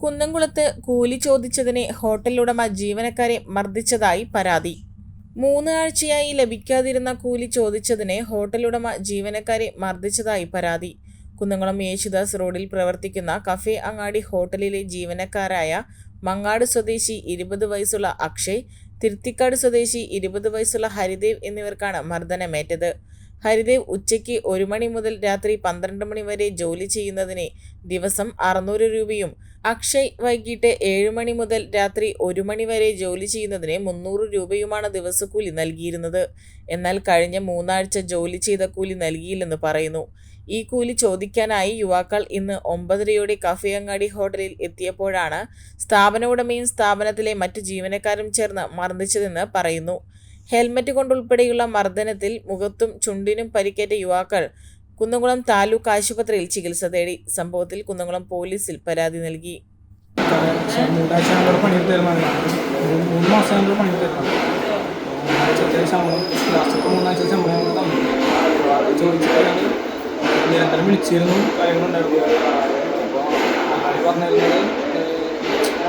കുന്നംകുളത്ത് കൂലി ചോദിച്ചതിനെ ഹോട്ടലുടമ ജീവനക്കാരെ മർദ്ദിച്ചതായി പരാതി. മൂന്ന് ആഴ്ചയായി ലഭിക്കാതിരുന്ന കൂലി ചോദിച്ചതിനെ ഹോട്ടലുടമ ജീവനക്കാരെ മർദ്ദിച്ചതായി പരാതി. കുന്നംകുളം യേശുദാസ് റോഡിൽ പ്രവർത്തിക്കുന്ന കഫേ അങ്ങാടി ഹോട്ടലിലെ ജീവനക്കാരായ മങ്ങാട് സ്വദേശി ഇരുപത് വയസ്സുള്ള അക്ഷയ് തിരുത്തിക്കാട് സ്വദേശി ഇരുപത് വയസ്സുള്ള ഹരിദേവ് എന്നിവർക്കാണ് മർദ്ദനമേറ്റത്. ഹരിദേവ് ഉച്ചയ്ക്ക് ഒരു മണി മുതൽ രാത്രി പന്ത്രണ്ട് മണി വരെ ജോലി ചെയ്യുന്നതിന് ദിവസം അറുന്നൂറ് രൂപയും അക്ഷയ് വൈകിട്ട് ഏഴ് മണി മുതൽ രാത്രി ഒരു മണി വരെ ജോലി ചെയ്യുന്നതിന് മുന്നൂറ് രൂപയുമാണ് ദിവസക്കൂലി നൽകിയിരുന്നത്. എന്നാൽ കഴിഞ്ഞ മൂന്നാഴ്ച ജോലി ചെയ്ത കൂലി നൽകിയില്ലെന്ന് പറയുന്നു. ഈ കൂലി ചോദിക്കാനായി യുവാക്കൾ ഇന്ന് ഒമ്പതരയോടെ കഫേ അങ്ങാടി ഹോട്ടലിൽ എത്തിയപ്പോഴാണ് സ്ഥാപന ഉടമയും സ്ഥാപനത്തിലെ മറ്റു ജീവനക്കാരും ചേർന്ന് മർദ്ദിച്ചതെന്ന് പറയുന്നു. ഹെൽമറ്റ് കൊണ്ടുൾപ്പെടെയുള്ള മർദ്ദനത്തിൽ മുഖത്തും ചുണ്ടിനും പരിക്കേറ്റ യുവാക്കൾ കുന്നംകുളം താലൂക്ക് ആശുപത്രിയിൽ ചികിത്സ തേടി സംഭവത്തിൽ കുന്നംകുളം പോലീസിൽ പരാതി നൽകി.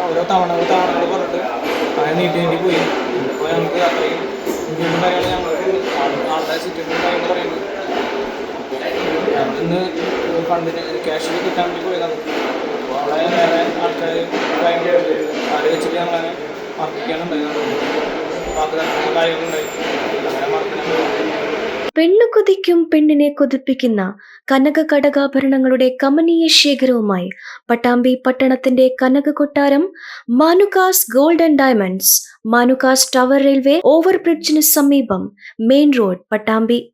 ഓരോ തവണകൾ തവണകൾ പറഞ്ഞിട്ട് അങ്ങനെ നീട്ടി നീട്ടി പോയി. അപ്പോൾ ഞങ്ങൾക്ക് അത്രയും ബുദ്ധിമുട്ടും കാര്യങ്ങൾ ഞങ്ങൾക്ക് ഇന്ന് ഫണ്ടിന് ക്യാഷ് കിട്ടാൻ വേണ്ടി പോയതാണ്. അവിടെ വേറെ ആൾക്കാർ കാര്യങ്ങൾ ആരെ വെച്ചിട്ട് ഞങ്ങളെ മർദ്ദിക്കാനുണ്ടായിരുന്നു അപ്പോൾ കാര്യങ്ങളുണ്ടായി. അങ്ങനെ പെണ്ണു കൊതിക്കും പെണ്ണിനെ കൊതിപ്പിക്കുന്ന കനക കടകാഭരണങ്ങളുടെ കമനീയ ശേഖരവുമായി പട്ടാമ്പി പട്ടണത്തിന്റെ കനക കൊട്ടാരം Manukas gold and diamonds Manukas tower railway ഓവർബ്രിഡ്ജിന് സമീപം മെയിൻ റോഡ് പട്ടാമ്പി